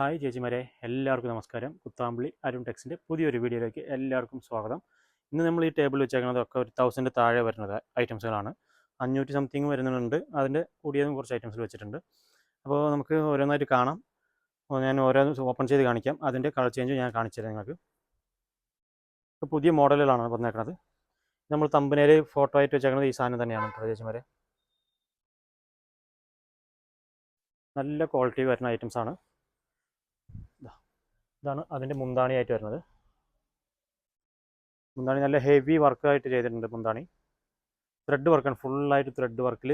Hi ചേച്ചിമാരെ എല്ലാവർക്കും നമസ്കാരം. കുത്താമ്പിളി അരുൺ ടെക്സിന്റെ പുതിയൊരു വീഡിയോയിലേക്ക് എല്ലാവർക്കും സ്വാഗതം. ഇന്ന് നമ്മൾ ഈ ടേബിൾ വെച്ചേക്കുന്നതൊക്കെ ഒരു തൗസൻഡ് താഴെ വരുന്നത് ഐറ്റംസുകളാണ് അഞ്ഞൂറ്റി സംതിങ് വരുന്നുണ്ട്. അതിന്റെ കൂടിയതും കുറച്ച് ഐറ്റംസിൽ വെച്ചിട്ടുണ്ട്. അപ്പോൾ നമുക്ക് ഓരോന്നായിട്ട് കാണാം. ഞാൻ ഓരോന്ന് ഓപ്പൺ ചെയ്ത് കാണിക്കാം. അതിന്റെ കളർ ചേഞ്ച് ഞാൻ കാണിച്ചു തരാം നിങ്ങൾക്ക്. പുതിയ മോഡലുകളാണ് വന്നേക്കുന്നത് നമ്മൾ തമ്പനയിൽ ഫോട്ടോ ആയിട്ട് വെച്ചേക്കുന്നത് ഈ സാധനം തന്നെയാണ് കേട്ടോ ചേച്ചിമാരെ. നല്ല ക്വാളിറ്റി വരുന്ന ഐറ്റംസ് ആണ്. ദാ, ഇതാണ് അതിന്റെ മുന്താണിയായിട്ട് വരുന്നത്. മുന്താണി നല്ല ഹെവി വർക്കായിട്ട് ചെയ്തിട്ടുണ്ട് മുന്താണി. ത്രെഡ് വർക്കാണ് ഫുള്ളായിട്ട് ത്രെഡ് വർക്കിൽ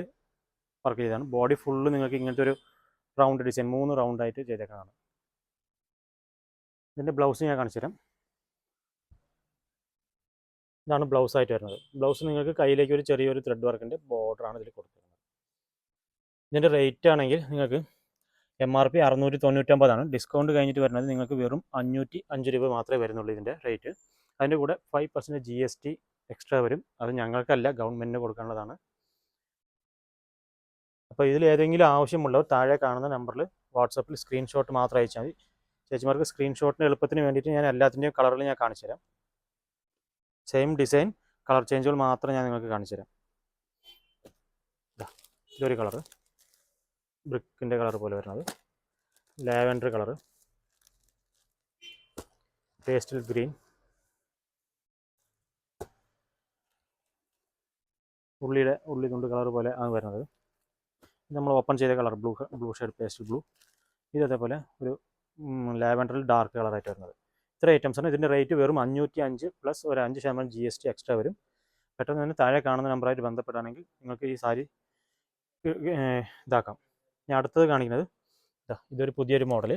വർക്ക് ചെയ്തതാണ്. ബോഡി ഫുള്ള് നിങ്ങൾക്ക് ഇങ്ങനത്തെ ഒരു റൗണ്ട് ഡിസൈൻ മൂന്ന് റൗണ്ടായിട്ട് ചെയ്തേക്കുന്നതാണ് ഇതിന്റെ ബ്ലൗസ് ഞാൻ കാണിച്ചു തരാം. ഇതാണ് ബ്ലൗസ് ആയിട്ട് വരുന്നത്. ബ്ലൗസ് നിങ്ങൾക്ക് കയ്യിലേക്ക് ഒരു ചെറിയൊരു ത്രെഡ് വർക്കിന്റെ ബോർഡറാണ് ഇതിൽ കൊടുത്തിരുന്നത് ഇതിന്റെ റേറ്റ് ആണെങ്കിൽ നിങ്ങൾക്ക് എം ആർ പി അറുന്നൂറ്റി തൊണ്ണൂറ്റൊമ്പതാണ് ഡിസ്കൗണ്ട് കഴിഞ്ഞിട്ട് വരുന്നത് നിങ്ങൾക്ക് വെറും അഞ്ഞൂറ്റി അഞ്ച് രൂപ മാത്രമേ വരുന്നുള്ളൂ ഇതിന്റെ റേറ്റ് അതിന്റെ കൂടെ five percent G S T extra വരും. അത് ഞങ്ങൾക്കല്ല ഗവൺമെന്റിന് കൊടുക്കാനുള്ളതാണ്. അപ്പോൾ ഇതിൽ ഏതെങ്കിലും ആവശ്യമുള്ളവർ താഴെ കാണുന്ന നമ്പറിൽ വാട്സപ്പിൽ സ്ക്രീൻഷോട്ട് മാത്രം അയച്ചാൽ മതി. ചേച്ചിമാർക്ക് സ്ക്രീൻഷോട്ടിന് എളുപ്പത്തിന് വേണ്ടിയിട്ട് ഞാൻ എല്ലാത്തിന്റെയും കളറിൽ ഞാൻ കാണിച്ചു തരാം സെയിം ഡിസൈൻ കളർ ചേഞ്ചുകൾ മാത്രം ഞാൻ നിങ്ങൾക്ക് കാണിച്ചു തരാം ഇതൊരു കളറ് ബ്രിക്കിന്റെ കളർ പോലെ വരുന്നത്. ലാവൻഡർ കളർ പേസ്റ്റൽ ഗ്രീൻ ഉള്ളിയുടെ ഉള്ളി തുണ്ട് കളർ പോലെ ആണ് വരുന്നത്. നമ്മൾ ഓപ്പൺ ചെയ്ത colour blue blue shade pastel blue ഇത് അതേപോലെ ഒരു ലാവൻഡറിൽ ഡാർക്ക് കളറായിട്ട് വരുന്നത്. ഇത്ര ഐറ്റംസ് ആണ്. ഇതിന്റെ റേറ്റ് വെറും അഞ്ഞൂറ്റി അഞ്ച് പ്ലസ് ഒരു അഞ്ച് ശതമാനം ജി എസ് ടി എക്സ്ട്രാ വരും. പെട്ടെന്ന് തന്നെ താഴെ കാണുന്ന നമ്പറായിട്ട് ബന്ധപ്പെടുകയാണെങ്കിൽ നിങ്ങൾക്ക് ഈ സാരി ഇതാക്കാം. ഞാൻ അടുത്തത് കാണിക്കുന്നത്. ഇതാ ഇതൊരു പുതിയൊരു മോഡൽ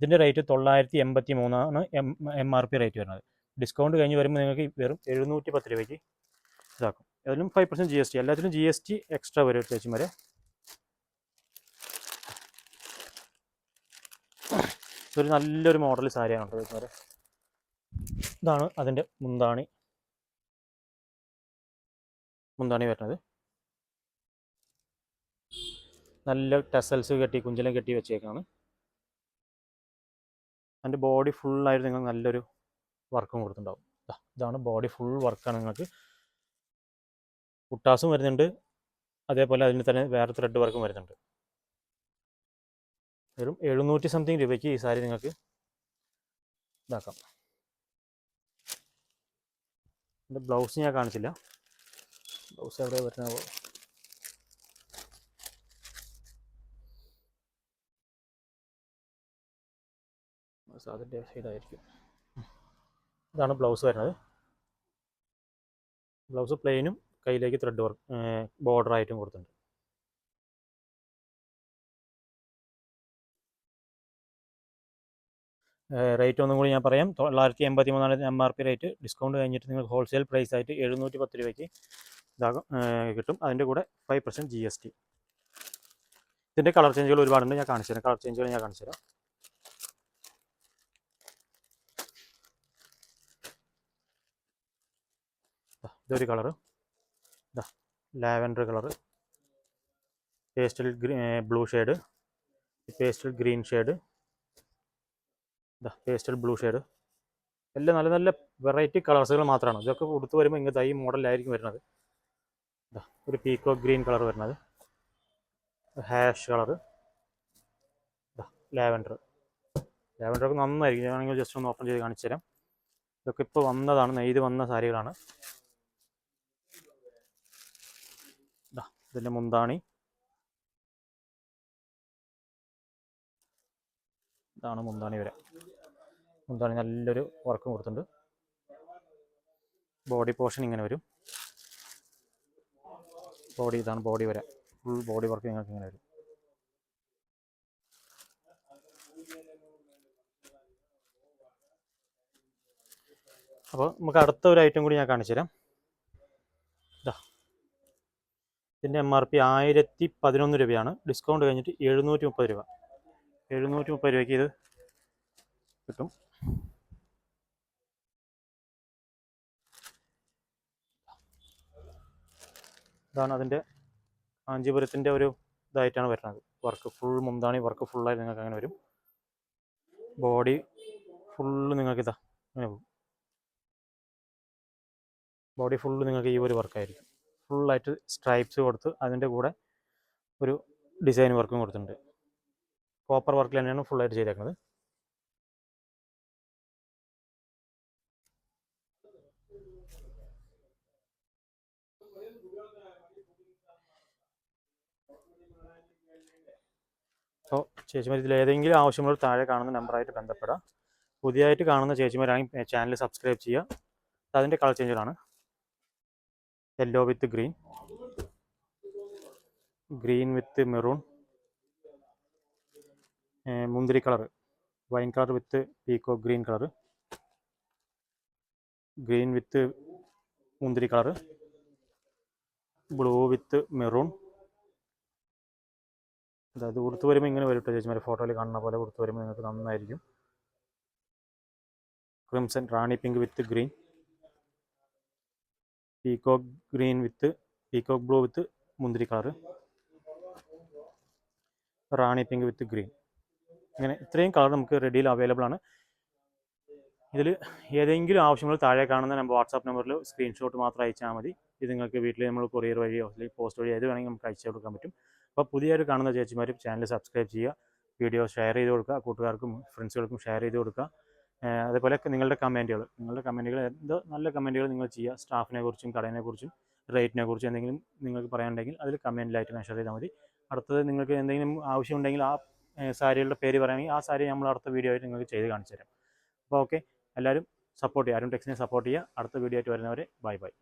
ഇതിന്റെ റേറ്റ് തൊള്ളായിരത്തി എൺപത്തി മൂന്നാണ് M M R P rate വരുന്നത്. ഡിസ്കൗണ്ട് കഴിഞ്ഞ് വരുമ്പോൾ നിങ്ങൾക്ക് വെറും എഴുന്നൂറ്റി പത്ത് രൂപയ്ക്ക് ഇതാക്കും. അതിലും five percent G S T എല്ലാത്തിനും ജി എസ് ടി എക്സ്ട്രാ വരും ചേച്ചിമാരെ. ഇതൊരു നല്ലൊരു മോഡൽ സാരിയാണ് കേട്ടോ ചേച്ചിമാരെ. ഇതാണ് അതിന്റെ മുന്താണി. മുന്താണി വരുന്നത്. നല്ല ടെസൽസ് കെട്ടി കുഞ്ചലം കെട്ടി വെച്ചേക്കാണ്. അതിന്റെ ബോഡി ഫുള്ളായിട്ട് നിങ്ങൾ നല്ലൊരു വർക്കും കൊടുത്തിട്ടുണ്ടാവും. ഇതാണ് ബോഡി ഫുൾ വർക്കാണ് നിങ്ങൾക്ക്. കുട്ടാസും വരുന്നുണ്ട്. അതേപോലെ അതിന് തന്നെ വേറെ ത്രെഡ് വർക്കും വരുന്നുണ്ട്. വെറും എഴുന്നൂറ്റി സംതിങ് രൂപയ്ക്ക് ഈ സാരി നിങ്ങൾക്ക് ഇതാക്കാം. എന്റെ ബ്ലൗസ് ഞാൻ കാണിച്ചില്ല. ബ്ലൗസ് എവിടെ വരുന്ന അതിന്റെ ഇതായിരിക്കും ഇതാണ് ബ്ലൗസ് വരുന്നത്. ബ്ലൗസ് പ്ലെയിനും കയ്യിലേക്ക് ത്രെഡ് വർക്ക് ബോർഡർ ആയിട്ടും കൊടുത്തിട്ടുണ്ട്. റേറ്റ് ഒന്നും കൂടി ഞാൻ പറയാം. തൊള്ളായിരത്തി എൺപത്തി മൂന്നാണ് M R P rate discount കഴിഞ്ഞിട്ട് നിങ്ങൾക്ക് ഹോൾസെയിൽ പ്രൈസ് ആയിട്ട് എഴുന്നൂറ്റി പത്ത് രൂപയ്ക്ക് ഇതാകും കിട്ടും. അതിന്റെ കൂടെ five percent G S T ഇതിന്റെ കളർ ചേഞ്ചുകൾ ഒരുപാടുണ്ട്. ഞാൻ കാണിച്ചു തരാം കളർ ചേഞ്ചുകൾ ഞാൻ കാണിച്ചു തരാം ഇതൊരു കളറ്. ഇതാ lavender colour. Pastel blue shade. Pastel green shade. ഇതാ പേസ്റ്റൽ ബ്ലൂ ഷെയ്ഡ്. എല്ലാം നല്ല നല്ല വെറൈറ്റി കളേഴ്സുകൾ മാത്രമാണ്. ഇതൊക്കെ കൊടുത്തു വരുമ്പോൾ ഇങ്ങനത്തെ ഈ മോഡലായിരിക്കും വരുന്നത്. ഇതാ ഒരു പീക്കോ ഗ്രീൻ കളർ വരുന്നത്. ഹാഷ് കളർ ഇതാ ലാവൻഡർ. ഒക്കെ നന്നായിരിക്കും. ഞാനാണെങ്കിൽ ജസ്റ്റ് ഒന്ന് ഓപ്പൺ ചെയ്ത് കാണിച്ചു തരാം ഇതൊക്കെ ഇപ്പോൾ വന്നതാണ്. നെയ്ത് വന്ന സാരികളാണ്. ഇതിന്റെ മുന്താണി. ഇതാണ് മുന്താണി വരെ. മുന്താണി നല്ലൊരു വർക്കും കൊടുത്തിട്ടുണ്ട്. ബോഡി പോർഷൻ ഇങ്ങനെ വരും. ബോഡി ഇതാണ് ബോഡി വരെ. ഫുൾ ബോഡി വർക്ക് നിങ്ങൾക്ക് ഇങ്ങനെ വരും. അപ്പോൾ നമുക്ക് അടുത്ത ഒരു ഐറ്റം കൂടി ഞാൻ കാണിച്ചു തരാം ഇതാ ഇതിന്റെ എം ആർ പി ആയിരത്തി പതിനൊന്ന് രൂപയാണ്. ഡിസ്കൗണ്ട് കഴിഞ്ഞിട്ട് എഴുന്നൂറ്റി മുപ്പത് രൂപ. എഴുന്നൂറ്റി മുപ്പത് രൂപയ്ക്ക് ഇത് കിട്ടും. ഇതാണ് അതിന്റെ കാഞ്ചീപുരത്തിന്റെ ഒരു ഇതായിട്ടാണ് വരുന്നത്. വർക്ക് ഫുൾ മുന്താണി വർക്ക് ഫുള്ളായി നിങ്ങൾക്ക് അങ്ങനെ വരും. ബോഡി ഫുള്ള് നിങ്ങൾക്ക് ഇതാ ഇങ്ങനെ പോകും. ബോഡി ഫുള്ള് നിങ്ങൾക്ക് ഈ ഒരു വർക്കായിരിക്കും ഫുള്ളായിട്ട് സ്ട്രൈപ്സ് കൊടുത്ത് അതിന്റെ കൂടെ ഒരു ഡിസൈൻ വർക്കും കൊടുത്തിട്ടുണ്ട്. കോപ്പർ വർക്കിൽ തന്നെയാണ് ഫുള്ളായിട്ട് ചെയ്തേക്കുന്നത്. അപ്പോൾ ചേച്ചിമാർ ഇതിൽ ഏതെങ്കിലും ആവശ്യമുള്ള താഴെ കാണുന്ന നമ്പറായിട്ട് ബന്ധപ്പെടാം പുതിയതായിട്ട് കാണുന്ന ചേച്ചിമാരാണെങ്കിൽ ചാനൽ സബ്സ്ക്രൈബ് ചെയ്യുക. അതിന്റെ colour ചേഞ്ചുകളാണ് yellow with green green with maroon മുന്തിരി colour wine colour with peacock green colour green with മുന്തിരി കളർ ബ്ലൂ വിത്ത് മെറൂൺ അതായത് ഉടുത്ത് വരുമ്പോൾ ഇങ്ങനെ വരും കേട്ടോ ചേച്ചിമാർ ഫോട്ടോയിൽ കാണുന്ന പോലെ ഉടുത്ത് വരുമ്പോൾ നിങ്ങൾക്ക് നന്നായിരിക്കും. Crimson rani pink with green peacock green with peacock blue with മുന്തിരി colour. Rani pink with green ഇങ്ങനെ ഇത്രയും കളർ നമുക്ക് റെഡിയിൽ അവൈലബിൾ ആണ്. ഇതിൽ ഏതെങ്കിലും ആവശ്യങ്ങൾ താഴെ കാണുന്ന നമ്പർ വാട്സാപ്പ് നമ്പറിൽ സ്ക്രീൻഷോട്ട് മാത്രം അയച്ചാൽ മതി. ഇത് നിങ്ങൾക്ക് വീട്ടിൽ നമ്മൾ കൊറിയർ വഴിയോ അല്ലെങ്കിൽ പോസ്റ്റ് വഴിയോ ഏത് വേണമെങ്കിൽ നമുക്ക് അയച്ചു കൊടുക്കാൻ പറ്റും. അപ്പോൾ പുതിയൊരു കാണുന്ന ചേച്ചിമാരും ചാനൽ സബ്സ്ക്രൈബ് ചെയ്യുക വീഡിയോ ഷെയർ ചെയ്ത് കൊടുക്കുക കൂട്ടുകാർക്കും ഫ്രണ്ട്സുകൾക്കും ഷെയർ ചെയ്ത് കൊടുക്കുക. അതേപോലെ നിങ്ങളുടെ കമന്റുകൾ. നിങ്ങളുടെ കമന്റുകൾ എന്തോ നല്ല കമന്റുകൾ നിങ്ങൾ ചെയ്യുക. സ്റ്റാഫിനെ കുറിച്ചും കടയിനെ കുറിച്ചും റേറ്റിനെ കുറിച്ചും എന്തെങ്കിലും നിങ്ങൾക്ക് പറയാനുണ്ടെങ്കിൽ അതിൽ കമന്റിലായിട്ട് മെഷർ ചെയ്താൽ മതി. അടുത്തത് നിങ്ങൾക്ക് എന്തെങ്കിലും ആവശ്യമുണ്ടെങ്കിൽ ആ സാരികളുടെ പേര് പറയുകയാണെങ്കിൽ ആ സാരി നമ്മൾ അടുത്ത വീഡിയോ ആയിട്ട് നിങ്ങൾക്ക് ചെയ്ത് കാണിച്ചു തരാം അപ്പോൾ ഓക്കെ. എല്ലാവരും സപ്പോർട്ട് ചെയ്യുക. അരുൺ ടെക്സിനെ സപ്പോർട്ട് ചെയ്യുക. അടുത്ത വീഡിയോ ആയിട്ട് വരുന്നവരെ ബൈ ബൈ.